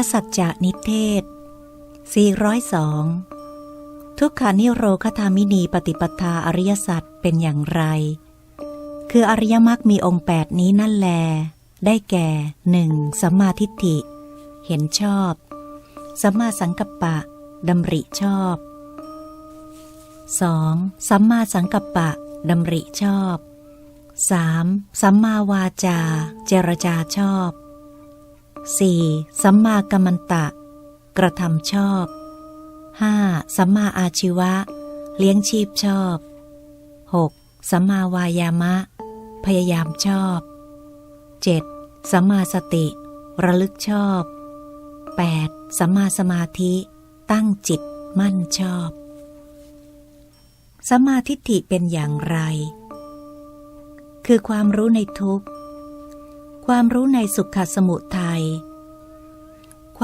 มัคคสัจจานิเทศ 402 ทุกขานิโรคธามินีปฏิปทาอริยสัจเป็นอย่างไร คืออริยมรรคมีองค์แปดนี้นั่นแล ได้แก่หนึ่งสัมมาทิฏฐิ เห็นชอบ สัมมาสังกัปปะดำริชอบ 2. สัมมาสังกัปปะดำริชอบ 3. สัมมาวาจา เจรจาชอบ 4. สัมมากัมมันตะ กระทำชอบ 5. สัมมาอาชีวะ เลี้ยงชีพชอบ 6. สัมมาวายามะ พยายามชอบ 7. สัมมาสติ ระลึกชอบ 8. สัมมาสมาธิ ตั้งจิตมั่นชอบ สัมมาทิฏฐิเป็นอย่างไร คือความรู้ในทุกข์ความรู้ในสุขสมุท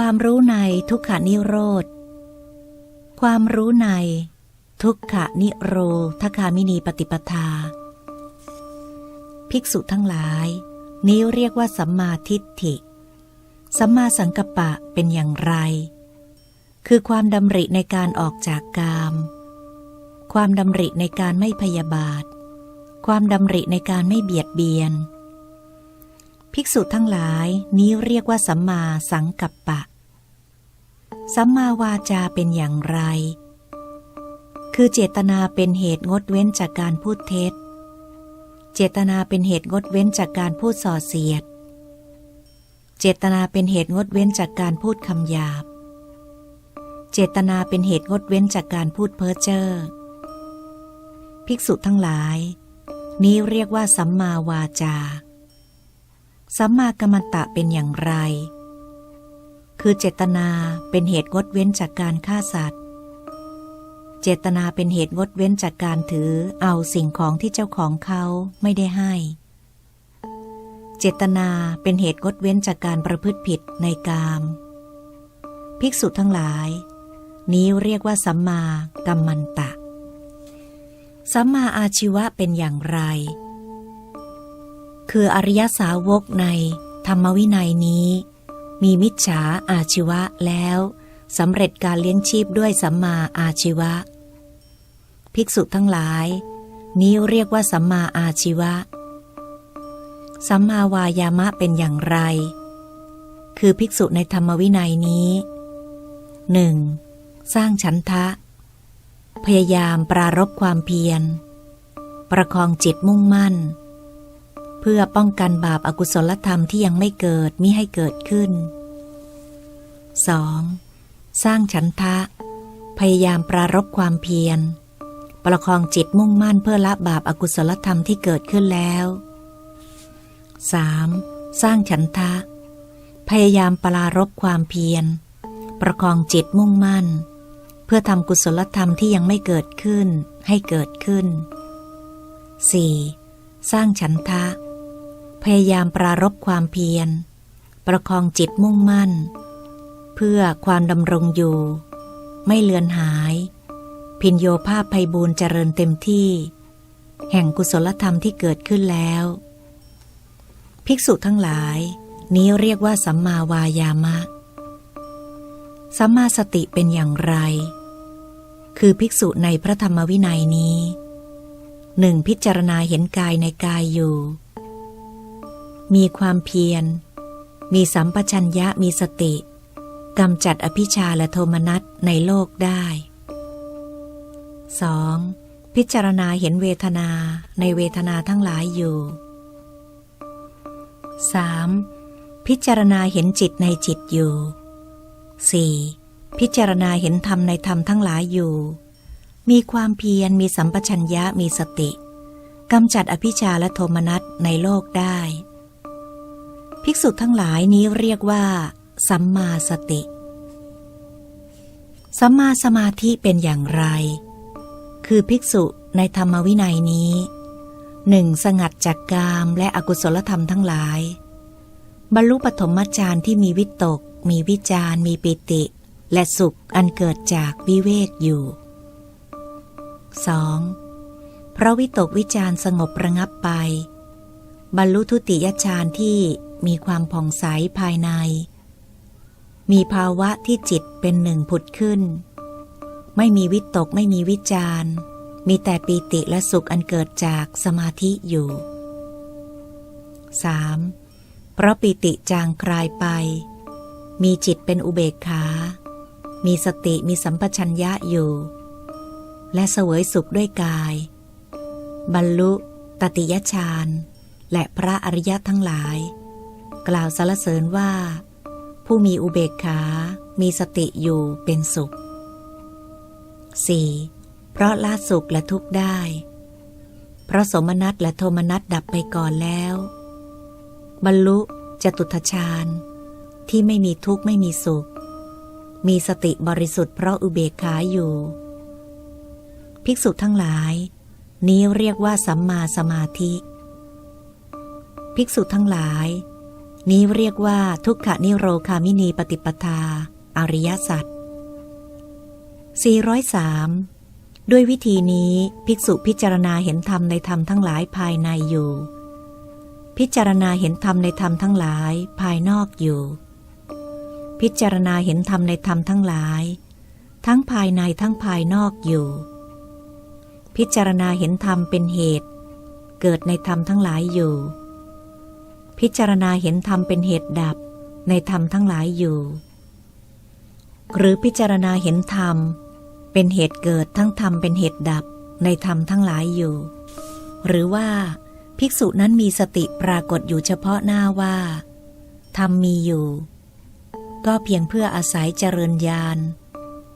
ความรู้ในทุกขานิโรธ ความรู้ใน ทุกขานิโรธคามินีปฏิปทา ภิกษุทั้งหลาย นี้เรียกว่าสัมมาทิฏฐิ สัมมาสังกัปปะเป็นอย่างไร คือความดำริในการออกจากกาม ความดำริในการไม่พยาบาท ความดำริในการไม่เบียดเบียน ภิกษุทั้งหลายนี้เรียกว่าสัมมาสังกัปปะ สัมมาวาจาเป็นอย่างไร คือเจตนาเป็นเหตุงดเว้นจากการพูดเท็จ เจตนาเป็นเหตุงดเว้นจากการพูดส่อเสียด เจตนาเป็นเหตุงดเว้นจากการพูดคำหยาบ เจตนาเป็นเหตุงดเว้นจากการพูดเพ้อเจ้อ ภิกษุทั้งหลาย นี้เรียกว่าสัมมาวาจา สัมมากัมมันตะเป็นอย่างไร คือเจตนาเป็นเหตุงดเว้นจากการฆ่าสัตว์ เจตนาเป็นเหตุงดเว้นจากการถือเอาสิ่งของที่เจ้าของเขาไม่ได้ให้ เจตนาเป็นเหตุงดเว้นจากการประพฤติผิดในกาม ภิกษุทั้งหลาย นี้เรียกว่าสัมมากัมมันตะ สัมมาอาชีวะเป็นอย่างไร คืออริยสาวกในธรรมวินัยนี้ มีมิจฉาอาชีวะแล้วสำเร็จการเลี้ยงชีพด้วยสัมมาอาชีวะ ภิกษุทั้งหลาย นี้เรียกว่าสัมมาอาชีวะ สัมมาวายามะเป็นอย่างไร คือภิกษุในธรรมวินัยนี้หนึ่งสร้างฉันทะ พยายามปรารบความเพียร ประคองจิตมุ่งมั่น พื่อป้องกันบาปอากุศลธรรมที่ยังไม่เกิดมิให้เกิดขึ้น 2. สร้างฉันทะ พยายามปรารบความเพียร ประคองจิตมุ่งมั่นเพื่อละบาปอากุศลธรรมที่เกิดขึ้นแล้ว 3. สร้างฉันทะ พยายามปรารบความเพียร ประคองจิตมุ่งมั่น เพื่อทำกุศลธรรมที่ยังไม่เกิดขึ้นให้เกิดขึ้น 4. สร้างฉันทะ พยายามปรารบความเพียร ประคองจิตมุ่งมั่น เพื่อความดำรงอยู่ ไม่เลือนหาย พินโยภาพภัยบูรณ์เจริญเต็มที่ แห่งกุศลธรรมที่เกิดขึ้นแล้ว ภิกษุทั้งหลาย นี้เรียกว่าสัมมาวายามะ สัมมาสติเป็นอย่างไร คือภิกษุในพระธรรมวินัยนี้หนึ่งพิจารณาเห็นกายในกายอยู่ มีความเพียร มีสัมปชัญญะมีสติกำจัดอภิชาและโทมนัสในโลกได้ 2. พิจารณาเห็นเวทนาในเวทนาทั้งหลายอยู่ 3. พิจารณาเห็นจิตในจิตอยู่ 4. พิจารณาเห็นธรรมในธรรมทั้งหลายอยู่ มีความเพียรมีสัมปชัญญะมีสติกำจัดอภิชาและโทมนัสในโลกได้ ภิกษุทั้งหลายนี้เรียกว่า สัมมาสติ สัมมาสมาธิเป็นอย่างไร คือภิกษุในธรรมวินัยนี้หนึ่งสงัดจากกามและอกุศลธรรมทั้งหลาย บรรลุปฐมฌานที่มีวิตก มีวิจารมีปิติ และสุขอันเกิดจากวิเวกอยู่ 2. เพราะวิตกวิจารสงบระงับไป บรรลุทุติยฌานที่ มีความผ่องใสภายใน มีภาวะที่จิตเป็นหนึ่งผุดขึ้น ไม่มีวิตกไม่มีวิจารมีแต่ปีติและสุขอันเกิดจากสมาธิอยู่ 3. เพราะปีติจางคลายไป มีจิตเป็นอุเบกขา มีสติมีสัมปชัญญะอยู่ และเสวยสุขด้วยกาย บรรลุตติยฌานและพระอริยะทั้งหลาย กล่าวสรรเสริญว่า ผู้มีอุเบกขา มีสติอยู่เป็นสุข 4. เพราะละสุขและทุกข์ได้ เพราะสมนัตและโทมนัตดับไปก่อนแล้ว บรรลุจตุทชาญที่ไม่มีทุกข์ไม่มีสุข มีสติบริสุทธิ์เพราะอุเบกขาอยู่ ภิกษุทั้งหลาย นี้เรียกว่าสัมมาสมาธิ ภิกษุทั้งหลาย นี้เรียกว่าทุกขนิโรคามินีปฏิปทา อริยสัจ403 ด้วยวิธีนี้ภิกษุพิจารณาเห็นธรรมในธรรมทั้งหลายภายในอยู่ พิจารณาเห็นธรรมในธรรมทั้งหลายภายนอกอยู่ พิจารณาเห็นธรรมในธรรมทั้งหลาย ทั้งภายในทั้งภายนอกอยู่ พิจารณาเห็นธรรมเป็นเหตุ เกิดในธรรมทั้งหลายอยู่ พิจารณาเห็นธรรมเป็นเหตุดับในธรรมทั้งหลายอยู่ หรือพิจารณาเห็นธรรม เป็นเหตุเกิดทั้งธรรมเป็นเหตุดับในธรรมทั้งหลายอยู่ หรือว่า ภิกษุนั้นมีสติปรากฏอยู่เฉพาะหน้าว่าธรรมมีอยู่ ก็เพียงเพื่ออาศัยเจริญญาณ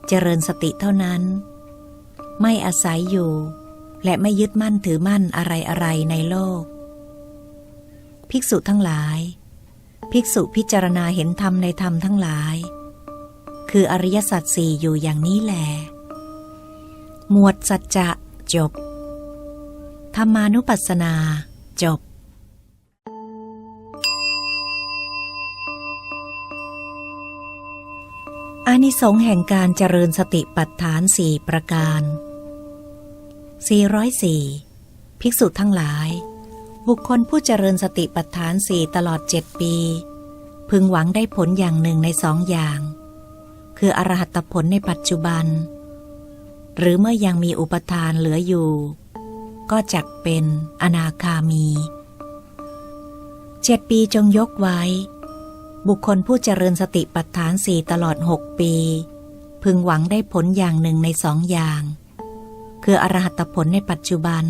เจริญสติเท่านั้น ไม่อาศัยอยู่ และไม่ยึดมั่นถือมั่นอะไรอะไรในโลก ภิกษุทั้งหลาย ภิกษุพิจารณาเห็นธรรมในธรรมทั้งหลาย คืออริยสัจสี่อยู่อย่างนี้แหลหมวดสัจจะจบ ธรรมานุปัสสนา จบอานิสงส์แห่งการเจริญสติปัฏฐานสี่ประการ 404 ภิกษุทั้งหลาย บุคคลผู้เจริญสติปัฏฐานสี่ตลอดเจ็ดปี พึงหวังได้ผลอย่างหนึ่งในสองอย่าง คืออรหัตผลในปัจจุบัน หรือเมื่อยังมีอุปทานเหลืออยู่ ก็จักเป็นอนาคามีเจ็ดปีจงยกไว้ บุคคลผู้เจริญสติปัฏฐานสี่ตลอดหกปี พึงหวังได้ผลอย่างหนึ่งในสองอย่าง คืออรหัตผลในปัจจุบัน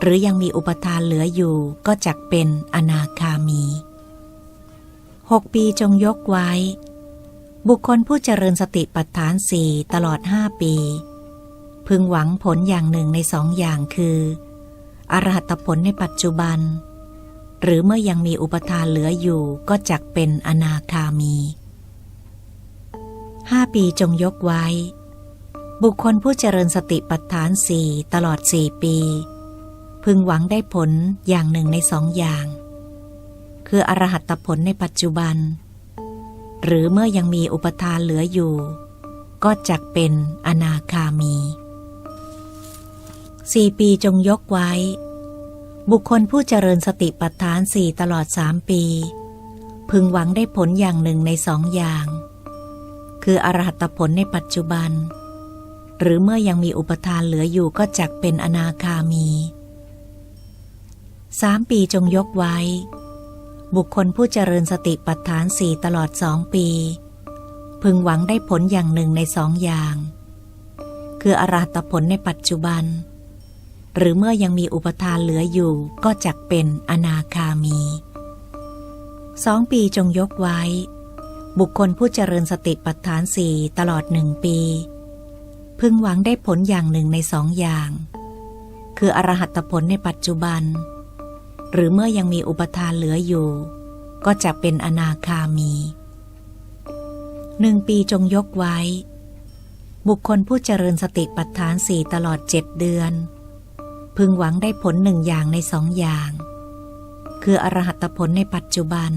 หรือยังมีอุปทานเหลืออยู่ก็จักเป็นอนาคามีหกปีจงยกไว้ บุคคลผู้เจริญสติปัฏฐานสี่ตลอดห้าปี พึงหวังผลอย่างหนึ่งในสองอย่างคือ อรหัตผลในปัจจุบัน หรือเมื่อยังมีอุปทานเหลืออยู่ก็จักเป็นอนาคามีห้าปีจงยกไว้ บุคคลผู้เจริญสติปัฏฐานสี่ตลอดสี่ปี พึงหวังได้ผลอย่างหนึ่งในสองอย่าง คืออรหัตผลในปัจจุบัน หรือเมื่อยังมีอุปทานเหลืออยู่ ก็จักเป็นอนาคามีสี่ปีจงยกไว้ บุคคลผู้เจริญสติปัฏฐานสี่ตลอดสามปี พึงหวังได้ผลอย่างหนึ่งในสองอย่าง คืออรหัตผลในปัจจุบัน หรือเมื่อยังมีอุปทานเหลืออยู่ก็จักเป็นอนาคามี สามปีจงยกไว้ บุคคลผู้เจริญสติปัฏฐานสี่ตลอดสองปี พึงหวังได้ผลอย่างหนึ่งในสองอย่าง คืออรหัตผลในปัจจุบัน หรือเมื่อยังมีอุปทานเหลืออยู่ก็จักเป็นอนาคามีสองปีจงยกไว้ บุคคลผู้เจริญสติปัฏฐานสี่ตลอดหนึ่งปี พึงหวังได้ผลอย่างหนึ่งในสองอย่าง คืออรหัตผลในปัจจุบัน หรือเมื่อยังมีอุปทานเหลืออยู่ ก็จะเป็นอนาคามีหนึ่งปีจงยกไว้ บุคคลผู้เจริญสติปัฏฐานสี่ตลอดเจ็ดเดือน พึงหวังได้ผลหนึ่งอย่างในสองอย่าง คืออรหัตผลในปัจจุบัน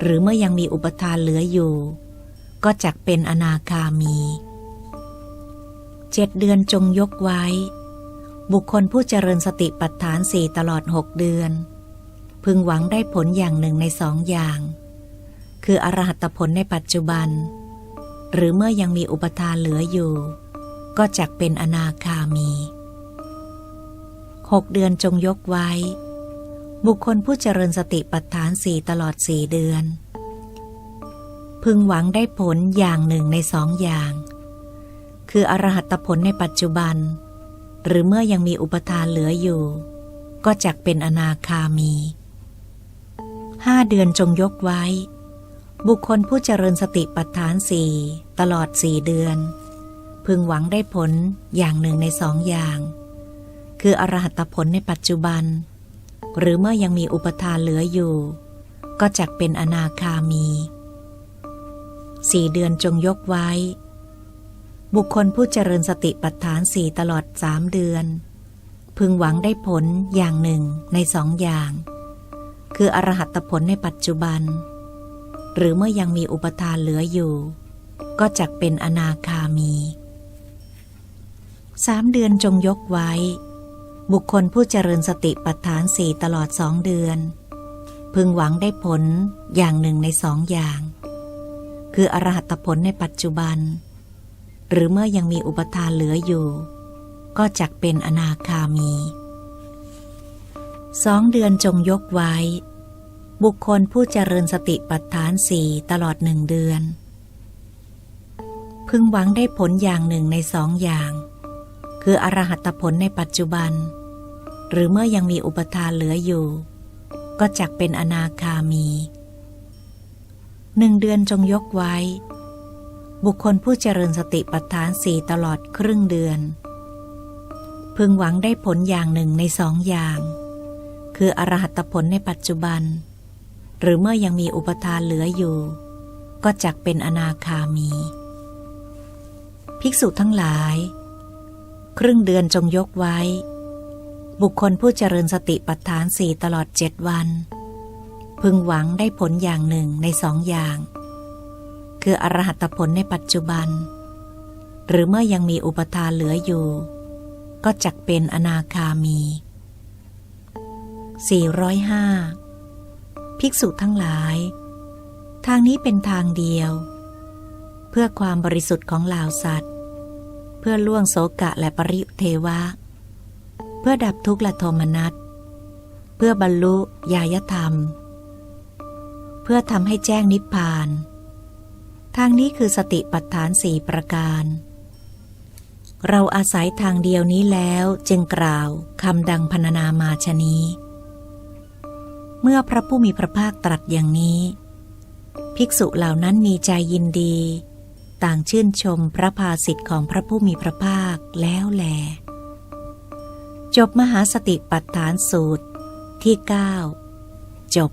หรือเมื่อยังมีอุปทานเหลืออยู่ ก็จักเป็นอนาคามีเจ็ดเดือนจงยกไว้ บุคคลผู้เจริญสติปัฏฐานสี่ตลอดหกเดือน พึงหวังได้ผลอย่างหนึ่งในสองอย่าง คืออรหัตผลในปัจจุบัน หรือเมื่อยังมีอุปทานเหลืออยู่ ก็จักเป็นอนาคามีหกเดือนจงยกไว้ บุคคลผู้เจริญสติปัฏฐานสี่ตลอดสี่เดือน พึงหวังได้ผลอย่างหนึ่งในสองอย่าง คืออรหัตผลในปัจจุบัน หรือเมื่อยังมีอุปทานเหลืออยู่ ก็จักเป็นอนาคามีห้าเดือนจงยกไว้ บุคคลผู้เจริญสติปัฏฐานสี่ตลอดสี่เดือน พึงหวังได้ผลอย่างหนึ่งในสองอย่าง คืออรหัตผลในปัจจุบัน หรือเมื่อยังมีอุปทานเหลืออยู่ ก็จักเป็นอนาคามีสี่เดือนจงยกไว้ บุคคลผู้เจริญสติปัฏฐานสี่ตลอดสามเดือน พึงหวังได้ผลอย่างหนึ่งในสองอย่าง คืออรหัตผลในปัจจุบัน หรือเมื่อยังมีอุปทานเหลืออยู่ ก็จักเป็นอนาคามีสามเดือนจงยกไว้ บุคคลผู้เจริญสติปัฏฐานสี่ตลอดสองเดือน พึงหวังได้ผลอย่างหนึ่งในสองอย่าง คืออรหัตผลในปัจจุบัน หรือเมื่อยังมีอุปทานเหลืออยู่ ก็จักเป็นอนาคามีสองเดือนจงยกไว้ บุคคลผู้เจริญสติปัฏฐานสี่ตลอดหนึ่งเดือน พึงหวังได้ผลอย่างหนึ่งในสองอย่าง คืออรหัตผลในปัจจุบัน หรือเมื่อยังมีอุปทานเหลืออยู่ ก็จักเป็นอนาคามีหนึ่งเดือนจงยกไว้ บุคคลผู้เจริญสติปัฏฐานสี่ตลอดครึ่งเดือน พึงหวังได้ผลอย่างหนึ่งในสองอย่าง คืออรหัตผลในปัจจุบัน หรือเมื่อยังมีอุปทานเหลืออยู่ ก็จักเป็นอนาคามี ภิกษุทั้งหลาย ครึ่งเดือนจงยกไว้ บุคคลผู้เจริญสติปัฏฐานสี่ตลอดเจ็ดวัน พึงหวังได้ผลอย่างหนึ่งในสองอย่าง คืออรหัตผลในปัจจุบัน หรือเมื่อยังมีอุปทานเหลืออยู่ ก็จักเป็นอนาคามี 405 ภิกษุทั้งหลาย ทางนี้เป็นทางเดียว เพื่อความบริสุทธิ์ของเหล่าสัตว์ เพื่อล่วงโสกะและปริเทวะ เพื่อดับทุกข์และโทมนัสเพื่อบรรลุญาญธรรม เพื่อทำให้แจ้งนิพพาน ทางนี้คือสติปัฏฐานสี่ประการ เราอาศัยทางเดียวนี้แล้วจึงกล่าวคำดังพรรณนามาชนี้ เมื่อพระผู้มีพระภาคตรัสอย่างนี้ ภิกษุเหล่านั้นมีใจยินดี ต่างชื่นชมพระภาสิทธิ์ของพระผู้มีพระภาคแล้วแล จบมหาสติปัฏฐานสูตรที่ 9 จบ